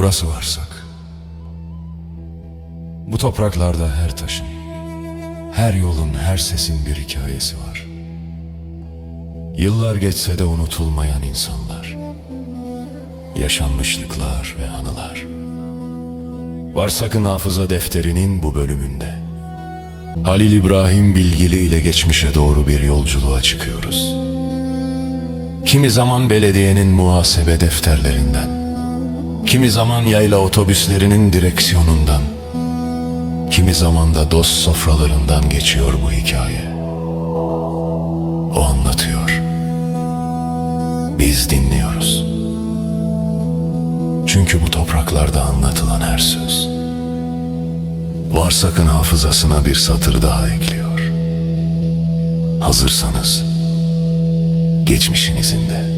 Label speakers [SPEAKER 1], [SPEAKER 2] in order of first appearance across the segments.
[SPEAKER 1] Burası varsak. Bu topraklarda her taşın, her yolun, her sesin bir hikayesi var. Yıllar geçse de unutulmayan insanlar. Yaşanmışlıklar ve anılar. Varsak'ın hafıza defterinin bu bölümünde. Halil İbrahim Bilgili ile geçmişe doğru bir yolculuğa çıkıyoruz. Kimi zaman belediyenin muhasebe defterlerinden, kimi zaman yayla otobüslerinin direksiyonundan, kimi zaman da dost sofralarından geçiyor bu hikaye. O anlatıyor. Biz dinliyoruz. Çünkü bu topraklarda anlatılan her söz Varsak'ın hafızasına bir satır daha ekliyor. Hazırsanız geçmişinizin de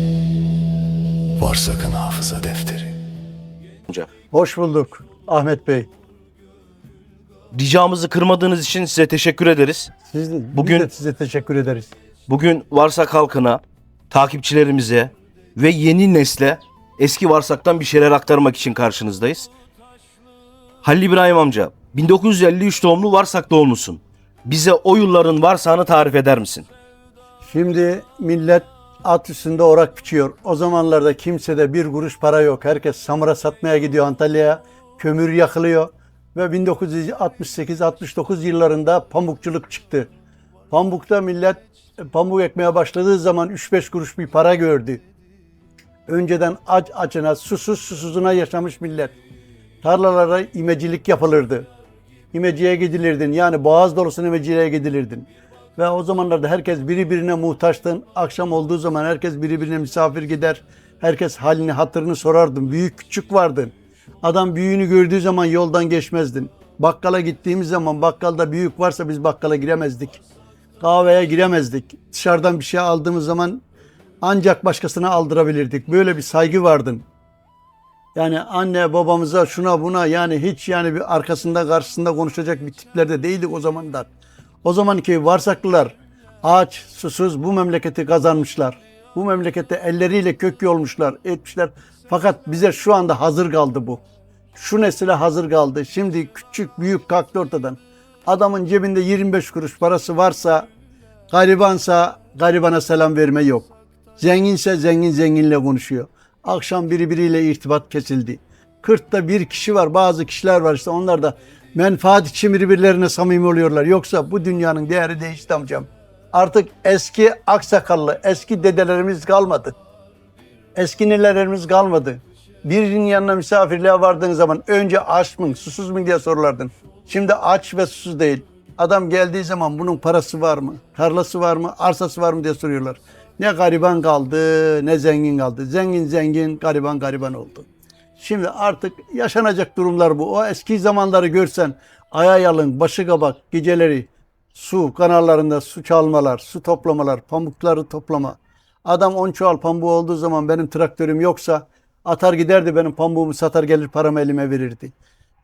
[SPEAKER 1] Varsak'ın hafıza defteri.
[SPEAKER 2] Amca.
[SPEAKER 3] Hoş bulduk Ahmet Bey.
[SPEAKER 2] Ricamızı kırmadığınız için size teşekkür ederiz.
[SPEAKER 3] Siz de,
[SPEAKER 2] Bugün-
[SPEAKER 3] biz de size teşekkür ederiz.
[SPEAKER 2] Bugün Varsak halkına, takipçilerimize ve yeni nesle eski Varsak'tan bir şeyler aktarmak için karşınızdayız. Halil İbrahim amca, 1953 doğumlu Varsak doğumlusun. Bize o yılların Varsak'ını tarif eder misin?
[SPEAKER 3] Şimdi millet at üstünde orak biçiyor. O zamanlarda kimsede bir kuruş para yok. Herkes samura satmaya gidiyor Antalya'ya. Kömür yakılıyor. Ve 1968-69 yıllarında pamukçuluk çıktı. Pamukta millet e, pamuk ekmeye başladığı zaman 3-5 kuruş bir para gördü. Önceden aç açına, susuz susuzuna yaşamış millet. Tarlalara imecilik yapılırdı. İmeciye gidilirdin. Yani boğaz dolusu imeciliğe gidilirdin. Ve o zamanlarda herkes birbirine muhtaçtın. Akşam olduğu zaman herkes birbirine misafir gider. Herkes halini hatırını sorardın. Büyük küçük vardın. Adam büyüğünü gördüğü zaman yoldan geçmezdin. Bakkala gittiğimiz zaman bakkalda büyük varsa biz bakkala giremezdik. Kahveye giremezdik. Dışarıdan bir şey aldığımız zaman ancak başkasına aldırabilirdik. Böyle bir saygı vardın. Yani anne babamıza şuna buna yani hiç yani bir arkasında karşısında konuşacak bir tiplerde değildik o zamanlar. O zamanki varsaklılar aç, susuz bu memleketi kazanmışlar. Bu memlekette elleriyle kök yolmuşlar, etmişler. Fakat bize şu anda hazır kaldı bu. Şu nesile hazır kaldı. Şimdi küçük büyük kalktı ortadan. Adamın cebinde 25 kuruş parası varsa, garibansa garibana selam verme yok. Zenginse zengin zenginle konuşuyor. Akşam biri biriyle irtibat kesildi. Kırkta bir kişi var, bazı kişiler var işte onlar da menfaat için birbirlerine samimi oluyorlar. Yoksa bu dünyanın değeri değişti amcam. Artık eski aksakallı, eski dedelerimiz kalmadı. Eski nelerimiz kalmadı. Birinin yanına misafirliğe vardığın zaman önce aç mı, susuz mu diye sorulardın. Şimdi aç ve susuz değil. Adam geldiği zaman bunun parası var mı, tarlası var mı, arsası var mı diye soruyorlar. Ne gariban kaldı, ne zengin kaldı. Zengin zengin, gariban gariban oldu. Şimdi artık yaşanacak durumlar bu. O eski zamanları görsen ayayalın, başı kabak, geceleri su kanallarında su çalmalar, su toplamalar, pamukları toplama. Adam on çuval pamuğu olduğu zaman benim traktörüm yoksa atar giderdi benim pamuğumu satar gelir paramı elime verirdi.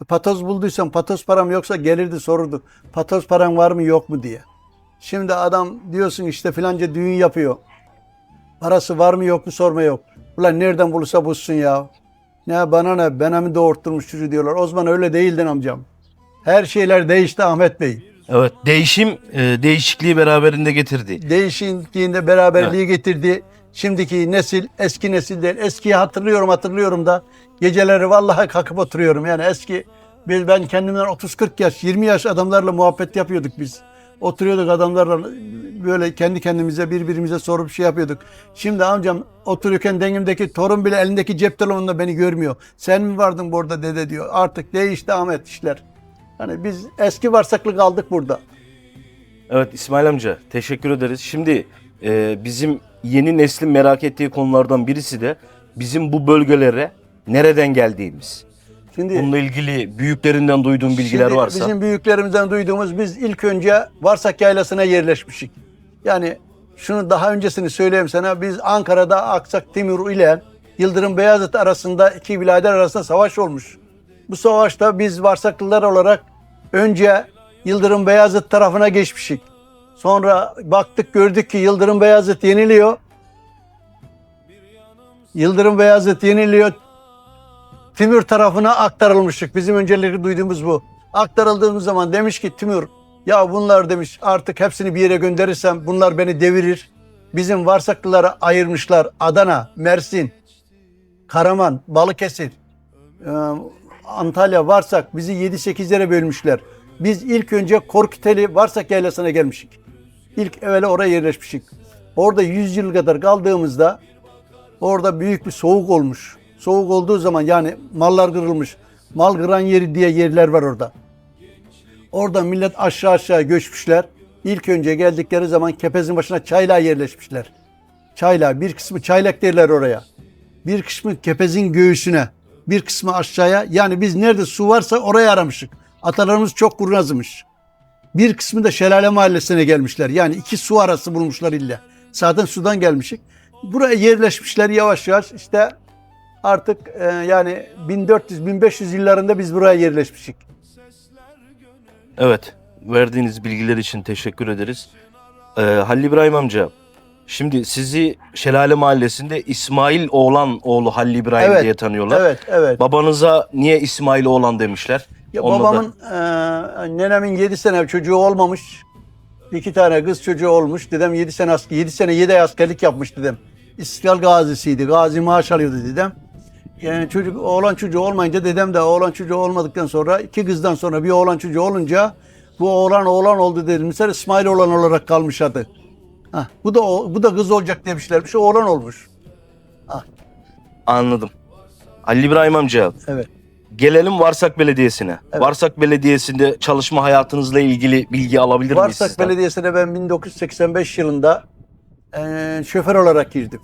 [SPEAKER 3] Patoz bulduysam patoz param yoksa gelirdi sorurdu. Patoz param var mı yok mu diye. Şimdi adam diyorsun işte filanca düğün yapıyor. Parası var mı yok mu sorma yok. Ulan nereden bulursa bulsun ya. Ne bana ne bana mı doğurtturmuş çocuğu diyorlar. O zaman öyle değildin amcam. Her şeyler değişti Ahmet Bey.
[SPEAKER 2] Evet, değişim e, değişikliği beraberinde getirdi.
[SPEAKER 3] Değişikliğinde beraberliği getirdi. Şimdiki nesil eski nesil değil. Eskiyi hatırlıyorum hatırlıyorum da geceleri vallahi kalkıp oturuyorum. Yani eski biz ben kendimden 30-40 yaş 20 yaş adamlarla muhabbet yapıyorduk biz. Oturuyorduk adamlarla böyle kendi kendimize birbirimize sorup şey yapıyorduk. Şimdi amcam otururken dengimdeki torun bile elindeki cep telefonunda beni görmüyor. Sen mi vardın burada dede diyor. Artık değişti Ahmet işler. Hani biz eski varsaklı kaldık burada.
[SPEAKER 2] Evet İsmail amca teşekkür ederiz. Şimdi e, bizim yeni neslin merak ettiği konulardan birisi de bizim bu bölgelere nereden geldiğimiz.
[SPEAKER 3] Şimdi
[SPEAKER 2] Bununla ilgili büyüklerinden duyduğun bilgiler
[SPEAKER 3] Şimdi
[SPEAKER 2] varsa.
[SPEAKER 3] Bizim büyüklerimizden duyduğumuz biz ilk önce Varsak Yaylası'na yerleşmişik. Yani şunu daha öncesini söyleyeyim sana. Biz Ankara'da Aksak Timur ile Yıldırım Beyazıt arasında iki birader arasında savaş olmuş. Bu savaşta biz Varsaklılar olarak önce Yıldırım Beyazıt tarafına geçmişik. Sonra baktık gördük ki Yıldırım Beyazıt yeniliyor. Yıldırım Beyazıt yeniliyor. Timur tarafına aktarılmıştık. Bizim öncelikle duyduğumuz bu. Aktarıldığımız zaman demiş ki Timur ya bunlar demiş artık hepsini bir yere gönderirsem bunlar beni devirir. Bizim Varsaklılara ayırmışlar Adana, Mersin, Karaman, Balıkesir, e, Antalya, Varsak bizi 7-8'lere bölmüşler. Biz ilk önce Korkuteli Varsak Yaylası'na gelmişik. İlk evvela oraya yerleşmişik. Orada 100 yıl kadar kaldığımızda orada büyük bir soğuk olmuş. Soğuk olduğu zaman yani mallar kırılmış. Mal kıran yeri diye yerler var orada. Orada millet aşağı aşağı göçmüşler. İlk önce geldikleri zaman Kepez'in başına çaylağa yerleşmişler. Çaylağa bir kısmı çaylak derler oraya. Bir kısmı Kepez'in göğsüne. Bir kısmı aşağıya. Yani biz nerede su varsa oraya aramışık. Atalarımız çok kurnazmış. Bir kısmı da Şelale Mahallesi'ne gelmişler. Yani iki su arası bulmuşlar illa. Zaten sudan gelmişik. Buraya yerleşmişler yavaş yavaş. İşte artık e, yani 1400-1500 yıllarında biz buraya yerleşmişik.
[SPEAKER 2] Evet. Verdiğiniz bilgiler için teşekkür ederiz. Ee, Halil İbrahim amca. Şimdi sizi Şelale Mahallesi'nde İsmail Oğlan oğlu Halil İbrahim
[SPEAKER 3] Evet,
[SPEAKER 2] diye tanıyorlar.
[SPEAKER 3] Evet, evet.
[SPEAKER 2] Babanıza niye İsmail Oğlan demişler?
[SPEAKER 3] Ya
[SPEAKER 2] Onunla da-
[SPEAKER 3] babamın, e, nenemin 7 sene çocuğu olmamış. İki tane kız çocuğu olmuş. Dedem 7 sene asker, 7 sene 7 ay askerlik yapmış dedem. İstiklal gazisiydi. Gazi maaş alıyordu dedem. Yani çocuk oğlan çocuğu olmayınca dedem de oğlan çocuğu olmadıktan sonra iki kızdan sonra bir oğlan çocuğu olunca bu oğlan oğlan oldu demişler. İsmail oğlan olarak kalmış adı. Hah, bu da bu da kız olacak demişlermiş. O oğlan olmuş.
[SPEAKER 2] Anladım. Halil İbrahim amca.
[SPEAKER 3] Evet.
[SPEAKER 2] Gelelim Varsak Belediyesi'ne.
[SPEAKER 3] Evet.
[SPEAKER 2] Varsak Belediyesi'nde çalışma hayatınızla ilgili bilgi alabilir miyiz
[SPEAKER 3] Varsak
[SPEAKER 2] sizden?
[SPEAKER 3] Belediyesi'ne ben 1985 yılında eee, şoför olarak girdim.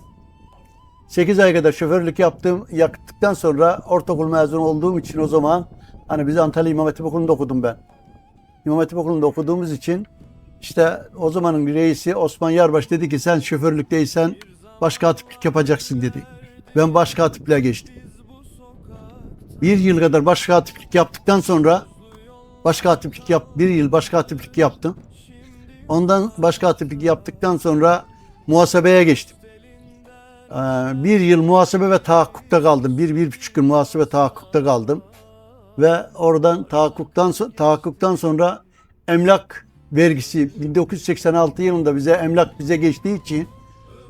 [SPEAKER 3] 8 ay kadar şoförlük yaptım. Yaktıktan sonra ortaokul mezunu olduğum için o zaman hani biz Antalya İmam Hatip Okulu'nda okudum ben. İmam Hatip Okulu'nda okuduğumuz için işte o zamanın reisi Osman Yarbaş dedi ki sen şoförlükteysen başka hatiplik yapacaksın dedi. Ben başka hatipliğe geçtim. Bir yıl kadar başka hatiplik yaptıktan sonra başka hatiplik yap bir yıl başka hatiplik yaptım. Ondan başka hatiplik yaptıktan sonra muhasebeye geçtim. Ee, bir yıl muhasebe ve tahakkukta kaldım. Bir, bir buçuk yıl muhasebe tahakkukta kaldım. Ve oradan tahakkuktan, tahakkuktan sonra emlak vergisi 1986 yılında bize emlak bize geçtiği için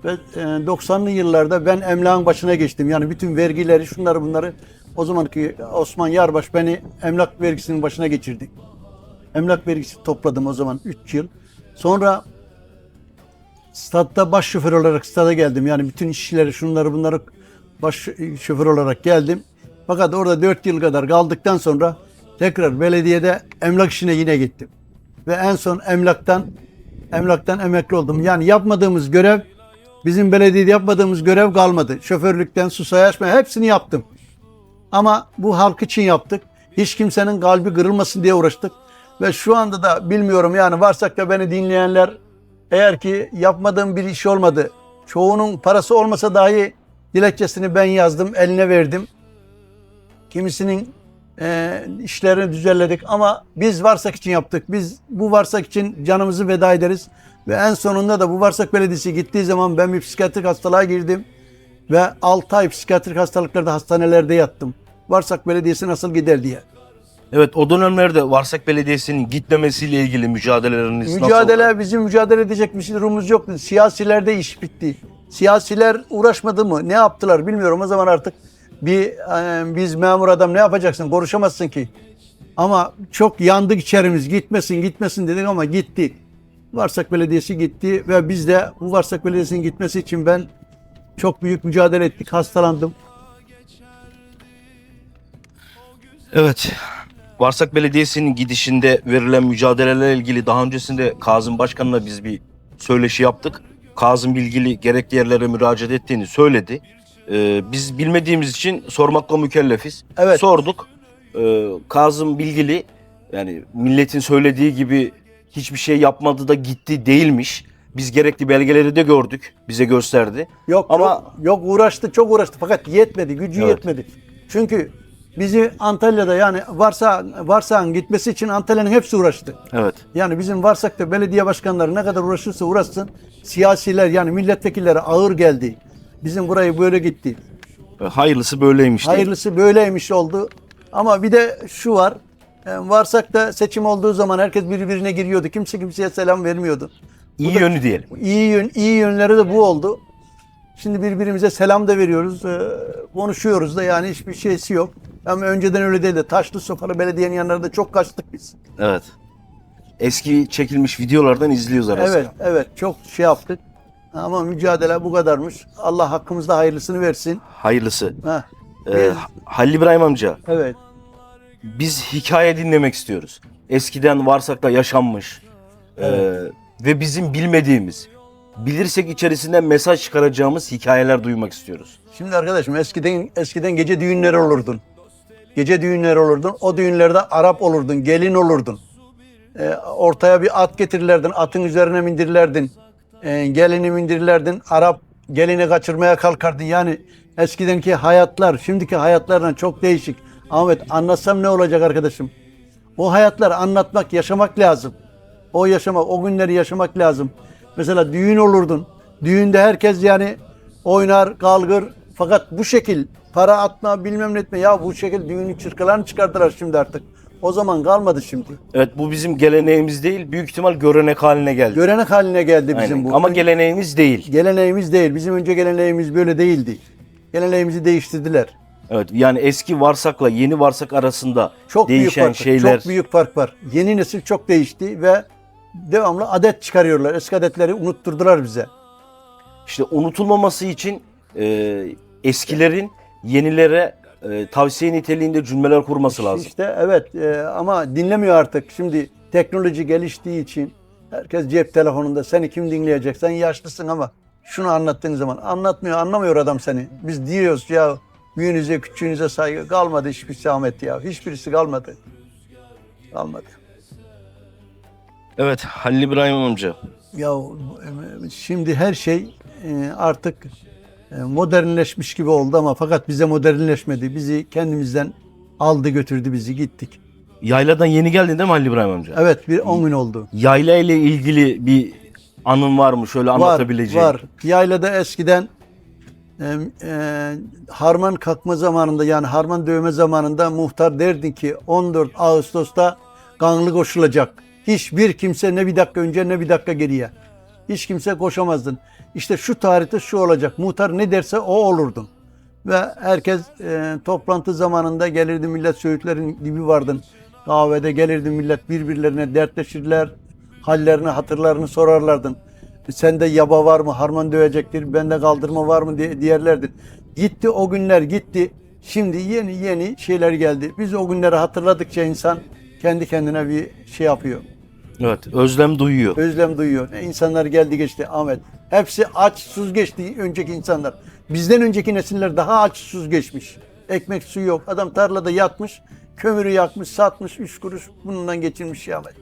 [SPEAKER 3] ve e, 90'lı yıllarda ben emlakın başına geçtim. Yani bütün vergileri şunları bunları o zamanki Osman Yarbaş beni emlak vergisinin başına geçirdi. Emlak vergisi topladım o zaman 3 yıl. Sonra statta baş şoför olarak stada geldim. Yani bütün işçileri şunları bunları baş şoför olarak geldim. Fakat orada 4 yıl kadar kaldıktan sonra tekrar belediyede emlak işine yine gittim. Ve en son emlaktan emlaktan emekli oldum. Yani yapmadığımız görev bizim belediyede yapmadığımız görev kalmadı. Şoförlükten su sayaçma hepsini yaptım. Ama bu halk için yaptık. Hiç kimsenin kalbi kırılmasın diye uğraştık. Ve şu anda da bilmiyorum yani varsak da beni dinleyenler eğer ki yapmadığım bir iş olmadı. Çoğunun parası olmasa dahi dilekçesini ben yazdım, eline verdim. Kimisinin e, işlerini düzenledik ama biz varsak için yaptık. Biz bu varsak için canımızı feda ederiz. Ve en sonunda da bu varsak belediyesi gittiği zaman ben bir psikiyatrik hastalığa girdim. Ve 6 ay psikiyatrik hastalıklarda hastanelerde yattım. Varsak belediyesi nasıl gider diye.
[SPEAKER 2] Evet o dönemlerde Varsak Belediyesi'nin gitmemesiyle ilgili mücadeleleriniz
[SPEAKER 3] Mücadele
[SPEAKER 2] nasıl?
[SPEAKER 3] bizim mücadele edecek bir durumumuz yoktu. Siyasilerde iş bitti. Siyasiler uğraşmadı mı? Ne yaptılar bilmiyorum. O zaman artık bir e, biz memur adam ne yapacaksın? Konuşamazsın ki. Ama çok yandık içerimiz. Gitmesin gitmesin dedik ama gitti. Varsak Belediyesi gitti ve biz de bu Varsak Belediyesi'nin gitmesi için ben çok büyük mücadele ettik. Hastalandım.
[SPEAKER 2] Evet. Varsak Belediyesi'nin gidişinde verilen mücadelelerle ilgili daha öncesinde Kazım Başkan'la biz bir söyleşi yaptık. Kazım Bilgili gerekli yerlere müracaat ettiğini söyledi. Ee, biz bilmediğimiz için sormakla mükellefiz.
[SPEAKER 3] Evet.
[SPEAKER 2] Sorduk. Ee, Kazım Bilgili yani milletin söylediği gibi hiçbir şey yapmadı da gitti değilmiş. Biz gerekli belgeleri de gördük. Bize gösterdi.
[SPEAKER 3] Yok
[SPEAKER 2] Ama-
[SPEAKER 3] yok, yok uğraştı çok uğraştı fakat yetmedi gücü
[SPEAKER 2] Evet.
[SPEAKER 3] yetmedi. Çünkü bizi Antalya'da yani varsa Varsak'ın gitmesi için Antalya'nın hepsi uğraştı.
[SPEAKER 2] Evet.
[SPEAKER 3] Yani bizim Varsak'ta belediye başkanları ne kadar uğraşırsa uğraşsın siyasiler yani milletvekilleri ağır geldi. Bizim burayı böyle gitti.
[SPEAKER 2] Hayırlısı böyleymiş.
[SPEAKER 3] Hayırlısı böyleymiş oldu. Ama bir de şu var. e, varsak da seçim olduğu zaman herkes birbirine giriyordu. Kimse kimseye selam vermiyordu.
[SPEAKER 2] İyi yönü diyelim.
[SPEAKER 3] İyi yön, iyi yönleri de bu oldu. Şimdi birbirimize selam da veriyoruz. e, konuşuyoruz da yani hiçbir şeysi yok. Ama önceden öyle değildi. Taşlı sopalı belediyenin yanlarında çok kaçtık biz.
[SPEAKER 2] Evet. Eski çekilmiş videolardan izliyoruz arası.
[SPEAKER 3] Evet, evet çok şey yaptık. Ama mücadele bu kadarmış. Allah hakkımızda hayırlısını versin.
[SPEAKER 2] Hayırlısı.
[SPEAKER 3] Heh.
[SPEAKER 2] Ee, Halil İbrahim amca
[SPEAKER 3] Evet.
[SPEAKER 2] biz hikaye dinlemek istiyoruz. Eskiden varsak da yaşanmış ee, ve bizim bilmediğimiz, bilirsek içerisinden mesaj çıkaracağımız hikayeler duymak istiyoruz.
[SPEAKER 3] Şimdi arkadaşım eskiden eskiden gece düğünleri olurdun. Gece düğünleri olurdun. O düğünlerde Arap olurdun, gelin olurdun. Ee, ortaya bir at getirirlerdin, atın üzerine mindirilerdin. Ee, gelini mindirilerdin, Arap gelini kaçırmaya kalkardın. Yani eskidenki hayatlar, şimdiki hayatlarla çok değişik. Ahmet anlatsam ne olacak arkadaşım? O hayatları anlatmak, yaşamak lazım. O yaşamak, o günleri yaşamak lazım. Mesela düğün olurdun. Düğünde herkes yani oynar, kalgır. Fakat bu şekil para atma bilmem ne etme. Ya bu şekil düğünün çırkalarını çıkardılar şimdi artık. O zaman kalmadı şimdi.
[SPEAKER 2] Evet bu bizim geleneğimiz değil, büyük ihtimal görenek haline geldi.
[SPEAKER 3] Görenek haline geldi bizim
[SPEAKER 2] Aynen.
[SPEAKER 3] bu.
[SPEAKER 2] Ama geleneğimiz değil.
[SPEAKER 3] Geleneğimiz değil. Bizim önce geleneğimiz böyle değildi. Geleneğimizi değiştirdiler.
[SPEAKER 2] Evet yani eski varsakla yeni varsak arasında
[SPEAKER 3] Çok büyük
[SPEAKER 2] değişen
[SPEAKER 3] fark,
[SPEAKER 2] şeyler.
[SPEAKER 3] çok büyük fark var. Yeni nesil çok değişti ve devamlı adet çıkarıyorlar. Eski adetleri unutturdular bize.
[SPEAKER 2] İşte unutulmaması için e, eskilerin yenilere e, tavsiye niteliğinde cümleler kurması lazım.
[SPEAKER 3] İşte evet e, ama dinlemiyor artık. Şimdi teknoloji geliştiği için herkes cep telefonunda. Seni kim dinleyecek? Sen yaşlısın ama şunu anlattığın zaman anlatmıyor, anlamıyor adam seni. Biz diyoruz ya büyüğünüze, küçüğünüze saygı kalmadı hiçbir Ahmet ya. Hiçbirisi kalmadı. Kalmadı.
[SPEAKER 2] Evet Halil İbrahim amca.
[SPEAKER 3] Ya e, şimdi her şey e, artık modernleşmiş gibi oldu ama fakat bize modernleşmedi. Bizi kendimizden aldı götürdü bizi gittik.
[SPEAKER 2] Yayladan yeni geldin değil mi Halil İbrahim amca?
[SPEAKER 3] Evet bir 10 gün oldu.
[SPEAKER 2] Yayla ile ilgili bir anın var mı şöyle anlatabileceğin?
[SPEAKER 3] Var, var. Yaylada eskiden e, e, harman kalkma zamanında yani harman dövme zamanında muhtar derdin ki 14 Ağustos'ta kanlı koşulacak. Hiçbir kimse ne bir dakika önce ne bir dakika geriye. Hiç kimse koşamazdın. İşte şu tarihte şu olacak. Muhtar ne derse o olurdun. Ve herkes e, toplantı zamanında gelirdi millet söğütlerin dibi vardın. Kahvede gelirdi millet birbirlerine dertleşirler. Hallerini, hatırlarını sorarlardın. Sende yaba var mı? Harman dövecektir. Bende kaldırma var mı diye diyerlerdi. Gitti o günler gitti. Şimdi yeni yeni şeyler geldi. Biz o günleri hatırladıkça insan kendi kendine bir şey yapıyor.
[SPEAKER 2] Evet özlem duyuyor.
[SPEAKER 3] Özlem duyuyor. İnsanlar geldi geçti Ahmet. Hepsi aç sus geçti önceki insanlar. Bizden önceki nesiller daha aç sus geçmiş. Ekmek su yok. Adam tarlada yatmış. Kömürü yakmış, satmış, üç kuruş bundan geçirmiş ya Ahmet.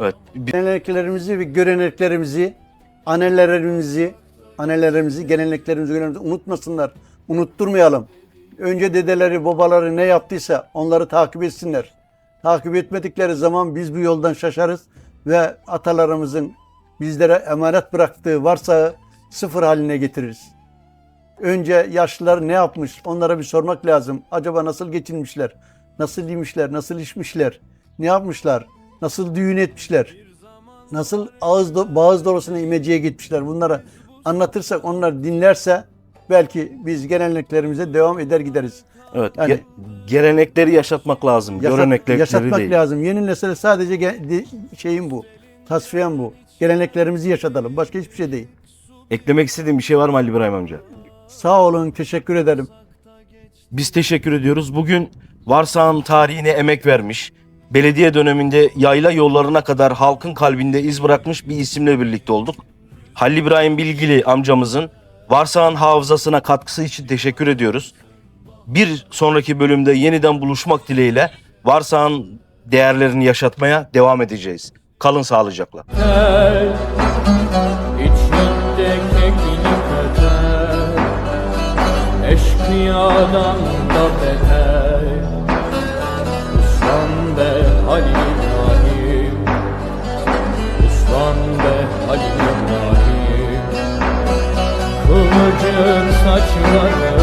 [SPEAKER 2] Evet.
[SPEAKER 3] Geleneklerimizi ve göreneklerimizi, annelerimizi, annelerimizi, geleneklerimizi, göreneklerimizi unutmasınlar. Unutturmayalım. Önce dedeleri, babaları ne yaptıysa onları takip etsinler. Takip etmedikleri zaman biz bu yoldan şaşarız ve atalarımızın bizlere emanet bıraktığı varsa sıfır haline getiririz. Önce yaşlılar ne yapmış onlara bir sormak lazım. Acaba nasıl geçinmişler? Nasıl yemişler? Nasıl içmişler? Ne yapmışlar? Nasıl düğün etmişler? Nasıl ağız do- bağız dolusuna imeciye gitmişler? Bunları anlatırsak onlar dinlerse belki biz geleneklerimize devam eder gideriz.
[SPEAKER 2] Evet.
[SPEAKER 3] Yani-
[SPEAKER 2] ge- gelenekleri yaşatmak lazım.
[SPEAKER 3] Yaşat-
[SPEAKER 2] görenekleri
[SPEAKER 3] yaşatmak
[SPEAKER 2] değil.
[SPEAKER 3] lazım. Yeni nesile sadece şeyim bu. Tasfiyem bu. Geleneklerimizi yaşatalım. Başka hiçbir şey değil.
[SPEAKER 2] Eklemek istediğin bir şey var mı Halil İbrahim amca?
[SPEAKER 3] Sağ olun. Teşekkür ederim.
[SPEAKER 2] Biz teşekkür ediyoruz. Bugün Varsağ'ın tarihine emek vermiş, belediye döneminde yayla yollarına kadar halkın kalbinde iz bırakmış bir isimle birlikte olduk. Halil İbrahim Bilgili amcamızın Varsağ'ın hafızasına katkısı için teşekkür ediyoruz. Bir sonraki bölümde yeniden buluşmak dileğiyle varsağın değerlerini yaşatmaya devam edeceğiz. Kalın sağlıcakla.
[SPEAKER 4] Şey Eşkıyadan da beter Uslan be Halil Rahim Uslan be Halil Rahim Kılıcın saçları